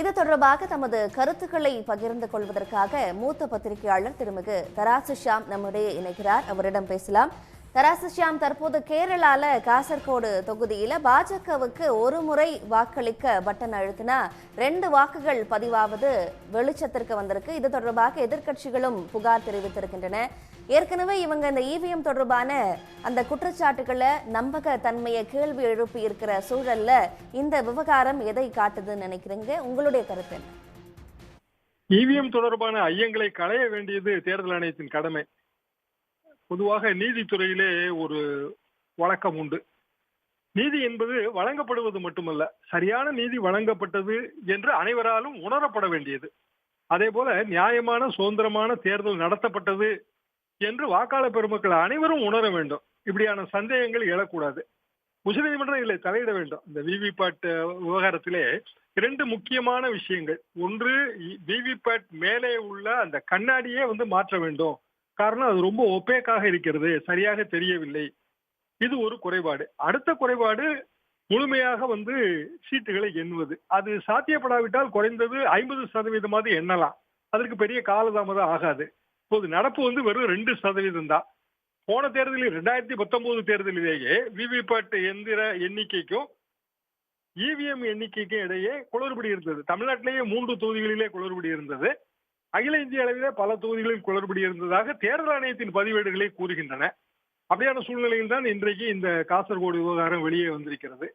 இது தொடர்பாக தமது கருத்துக்களை பகிர்ந்து கொள்வதற்காக மூத்த பத்திரிகையாளர் திருமிகு தராசு ஷாம் நம்முடைய இணைகிறார். அவரிடம் பேசலாம். தராசுஷியாம் தற்போது கேரளால காசர்கோடு தொகுதியில பாஜகவுக்கு ஒரு முறை வாக்களிக்க பட்டன் அழுத்தினா ரெண்டு வாக்குகள் பதிவாவது வெளிச்சத்திற்கு வந்திருக்கு. இது தொடர்பாக எதிர்க்கட்சிகளும் புகார் தெரிவித்திருக்கின்றன. ஏற்கனவே இவங்க இந்த இவிஎம் தொடர்பான அந்த குற்றச்சாட்டுகளை நம்பக தன்மையை கேள்வி எழுப்பி இருக்கிற சூழல்ல இந்த விவகாரம் எதை காட்டுதுன்னு நினைக்கிறீங்க? உங்களுடைய கருத்து இவிஎம் தொடர்பான ஐயங்களை களைய வேண்டியது தேர்தல் ஆணையத்தின் கடமை. பொதுவாக நீதித்துறையிலே ஒரு வழக்கம் உண்டு. நீதி என்பது வழங்கப்படுவது மட்டுமல்ல சரியான நீதி வழங்கப்பட்டது என்று அனைவராலும் உணரப்பட வேண்டியது. அதே போல நியாயமான சுதந்திரமான தேர்தல் நடத்தப்பட்டது என்று வாக்காளர் பெருமக்கள் அனைவரும் உணர வேண்டும். இப்படியான சந்தேகங்கள் எழக்கூடாது. உச்சநீதிமன்றம் இதில் தலையிட வேண்டும். இந்த விவிபேட் விவகாரத்திலே இரண்டு முக்கியமான விஷயங்கள். ஒன்று விவிபேட் மேலே உள்ள அந்த கண்ணாடியே வந்து மாற்ற வேண்டும். காரணம் அது ரொம்ப ஒப்பேக்காக இருக்கிறது சரியாக தெரியவில்லை. இது ஒரு குறைபாடு. அடுத்த குறைபாடு முழுமையாக வந்து சீட்டுகளை எண்ணுவது. அது சாத்தியப்படாவிட்டால் குறைந்தது ஐம்பது சதவீதமாவது எண்ணலாம். அதற்கு பெரிய காலதாமதம் ஆகாது. இப்போது நடப்பு வந்து வெறும் ரெண்டு சதவீதம் தான். போன தேர்தலில் ரெண்டாயிரத்தி பத்தொன்பது தேர்தலிலேயே விவிபேட் எந்திர எண்ணிக்கைக்கும் இவிஎம் எண்ணிக்கைக்கும் இடையே குளறுபடி இருந்தது. தமிழ்நாட்டிலேயே மூன்று தொகுதிகளிலே குளறுபடி இருந்தது. அகில இந்திய அளவிலே பல தொகுதிகளில் குளறுபடி இருந்ததாக தேர்தல் ஆணையத்தின் பதிவேடுகளே கூறுகின்றன. அப்படியான சூழ்நிலையில் தான் இன்றைக்கு இந்த காசர்கோடு விவகாரம் வெளியே வந்திருக்கிறது.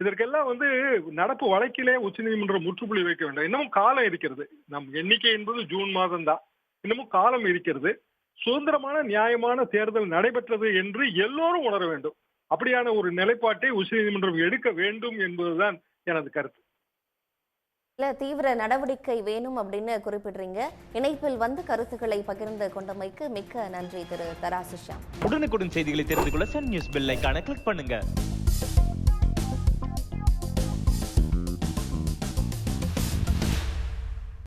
இதற்கெல்லாம் வந்து நடப்பு வழக்கிலே உச்சநீதிமன்றம் முற்றுப்புள்ளி வைக்க வேண்டும். இன்னமும் காலம் இருக்கிறது. நம் எண்ணிக்கை என்பது ஜூன் மாதம் தான் இன்னமும் காலம் இருக்கிறது. சுதந்திரமான நியாயமான தேர்தல் நடைபெற்றது என்று எல்லோரும் உணர வேண்டும். அப்படியான ஒரு நிலைப்பாட்டை உச்சநீதிமன்றம் எடுக்க வேண்டும் என்பதுதான் எனது கருத்து. தீவிர நடவடிக்கை வேணும் அப்படின்னு குறிப்பிடுறீங்க. இணைப்பில் வந்து கருத்துக்களை பகிர்ந்து கொண்டமைக்கு மிக்க நன்றி திரு தராசிஷா. உடனுக்குடன் செய்திகளை தெரிந்து கொள்ள சன் நியூஸ் பெல் கிளிக் பண்ணுங்க.